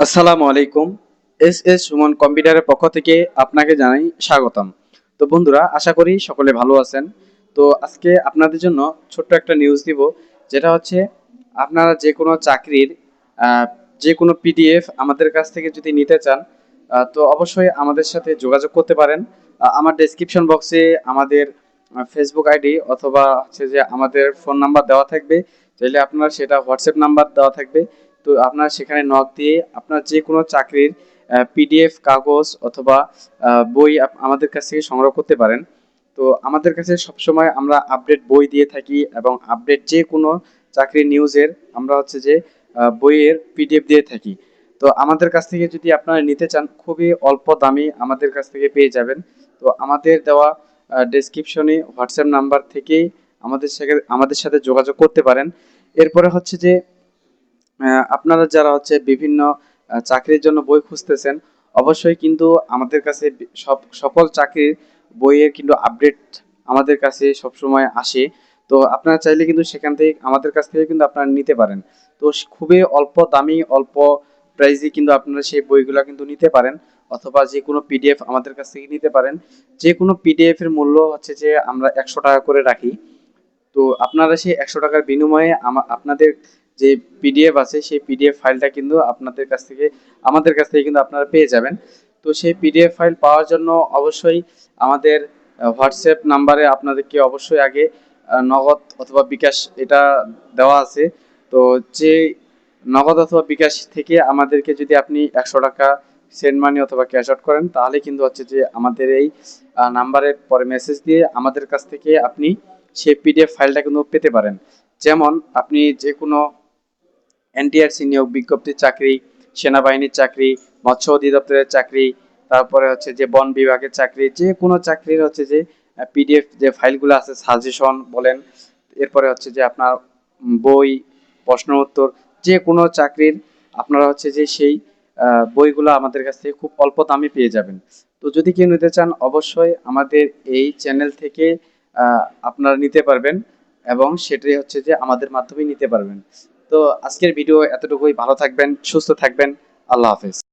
আসসালামু আলাইকুম। S S Suman কম্পিউটারের পক্ষ থেকে আপনাকে জানাই স্বাগতম। তো বন্ধুরা, আশা করি সকলে ভালো আছেন। তো আজকে আপনাদের জন্য ছোট্ট একটা নিউজ দিব, যেটা হচ্ছে আপনারা যে কোনো চাকরির যে কোনো পিডিএফ আমাদের কাছ থেকে যদি নিতে চান তো অবশ্যই আমাদের সাথে যোগাযোগ করতে পারেন। আমার ডেসক্রিপশন বক্সে আমাদের ফেসবুক আইডি অথবা হচ্ছে যে আমাদের ফোন নাম্বার দেওয়া থাকবে। চাইলে আপনার সেটা হোয়াটসঅ্যাপ নাম্বার দেওয়া থাকবে। তো আপনার সেখানে নক দিয়ে আপনার যে কোনো চাকরির পিডিএফ কাগজ অথবা বই আমাদের কাছ থেকে সংগ্রহ করতে পারেন। তো আমাদের কাছে সবসময় আমরা আপডেট বই দিয়ে থাকি এবং আপডেট যে কোনো চাকরির নিউজের আমরা হচ্ছে যে বইয়ের পিডিএফ দিয়ে থাকি। তো আমাদের কাছ থেকে যদি আপনারা নিতে চান, খুবই অল্প দামে আমাদের কাছ থেকে পেয়ে যাবেন। তো আমাদের দেওয়া ডেসক্রিপশনে হোয়াটসঅ্যাপ নাম্বার থেকেই আমাদের সাথে আমাদের সাথে যোগাযোগ করতে পারেন। এরপরে হচ্ছে যে আপনারা যারা হচ্ছে বিভিন্ন চাকরির জন্য বই খুঁজতেছেন, অবশ্যই কিন্তু আমাদের কাছে সব, সকল চাকরির বইয়ের কিন্তু আপডেট আমাদের কাছে সবসময় আসে। তো আপনারা চাইলে কিন্তু সেখান থেকে, আমাদের কাছ থেকে কিন্তু আপনারা নিতে পারেন। তো খুবই অল্প দামি, অল্প প্রাইজে কিন্তু আপনারা সেই বইগুলো কিন্তু নিতে পারেন, অথবা যে কোনো পিডিএফ আমাদের কাছ থেকে নিতে পারেন। যে কোনো পিডিএফ এর মূল্য হচ্ছে যে আমরা একশো টাকা করে রাখি। তো আপনারা সেই একশো টাকার বিনিময়ে আপনাদের যে পিডিএফ আছে, সেই পিডিএফ ফাইলটা কিন্তু আপনাদের কাছ থেকে, আমাদের কাছ থেকে কিন্তু আপনারা পেয়ে যাবেন। তো সেই পিডিএফ ফাইল পাওয়ার জন্য অবশ্যই আমাদের হোয়াটসঅ্যাপ নাম্বারে আপনাদেরকে অবশ্যই আগে নগদ অথবা বিকাশ এটা দেওয়া আছে। তো যে নগদ অথবা বিকাশ থেকে আমাদেরকে যদি আপনি একশো টাকা সেন্ড মানি অথবা ক্যাশ আউট করেন, তাহলে কিন্তু হচ্ছে যে আমাদের এই নাম্বারের পরে মেসেজ দিয়ে আমাদের কাছ থেকে আপনি সেই পিডিএফ ফাইলটা কিন্তু পেতে পারেন। যেমন আপনি যে কোনো এনটিআরসি নিয়োগ বিজ্ঞপ্তির চাকরি, সেনাবাহিনীর চাকরি, মৎস্য অধিদপ্তরের চাকরি, তারপরে হচ্ছে যে বন বিভাগের চাকরি, যে কোনো চাকরির হচ্ছে যে পিডিএফ যে ফাইলগুলো আছে সাজেশন বলেন, এরপরে হচ্ছে যে আপনার বই, প্রশ্ন উত্তর, যে কোনো চাকরির আপনারা হচ্ছে যে সেই বইগুলো আমাদের কাছ থেকে খুব অল্প দামে পেয়ে যাবেন। তো যদি কেউ নিতে চান, অবশ্যই আমাদের এই চ্যানেল থেকে আপনারা নিতে পারবেন এবং সেটাই হচ্ছে যে আমাদের মাধ্যমেই নিতে পারবেন। তো আজকের ভিডিও এতটুকুই। ভালো থাকবেন সুস্থ থাকবেন। আল্লাহ হাফেজ।